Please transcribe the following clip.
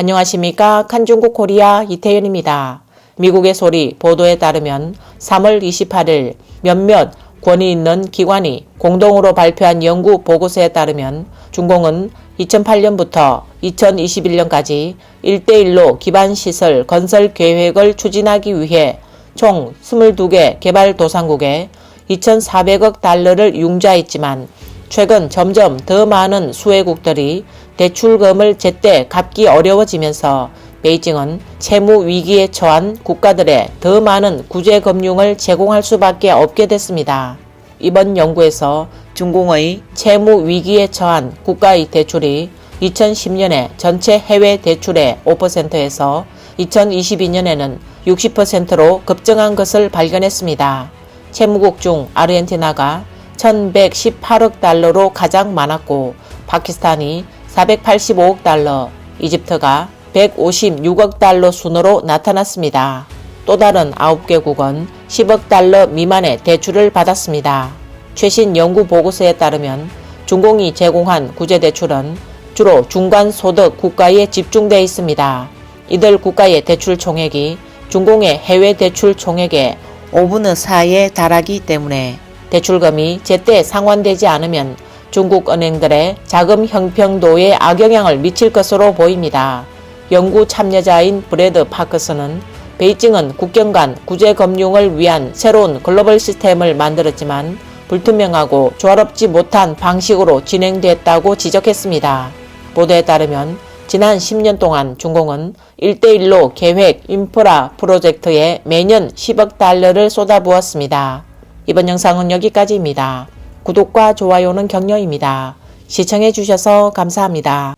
안녕하십니까. 칸중국 코리아 이태현입니다. 미국의 소리 보도에 따르면 3월 28일 몇몇 권위 있는 기관이 공동으로 발표한 연구 보고서에 따르면 중공은 2008년부터 2021년까지 1대1로 기반시설 건설 계획을 추진하기 위해 총 22개 개발도상국에 2,400억 달러를 융자했지만 최근 점점 더 많은 수혜국들이 대출금을 제때 갚기 어려워지면서 베이징은 채무 위기에 처한 국가들에 더 많은 구제 금융을 제공할 수밖에 없게 됐습니다. 이번 연구에서 중공의 채무 위기에 처한 국가의 대출이 2010년에 전체 해외 대출의 5%에서 2022년에는 60%로 급증한 것을 발견했습니다. 채무국 중 아르헨티나가 1118억 달러로 가장 많았고 파키스탄이 485억 달러, 이집트가 156억 달러 순으로 나타났습니다. 또 다른 9개국은 10억 달러 미만의 대출을 받았습니다. 최신 연구 보고서에 따르면 중공이 제공한 구제 대출은 주로 중간 소득 국가에 집중되어 있습니다. 이들 국가의 대출 총액이 중공의 해외 대출 총액의 5분의 4에 달하기 때문에 대출금이 제때 상환되지 않으면 중국 은행들의 자금 형평도에 악영향을 미칠 것으로 보입니다. 연구 참여자인 브래드 파크스는 베이징은 국경 간 구제 금융을 위한 새로운 글로벌 시스템을 만들었지만 불투명하고 조화롭지 못한 방식으로 진행됐다고 지적했습니다. 보도에 따르면 지난 10년 동안 중공은 1대1로 계획 인프라 프로젝트에 매년 10억 달러를 쏟아부었습니다. 이번 영상은 여기까지입니다. 구독과 좋아요는 격려입니다. 시청해 주셔서 감사합니다.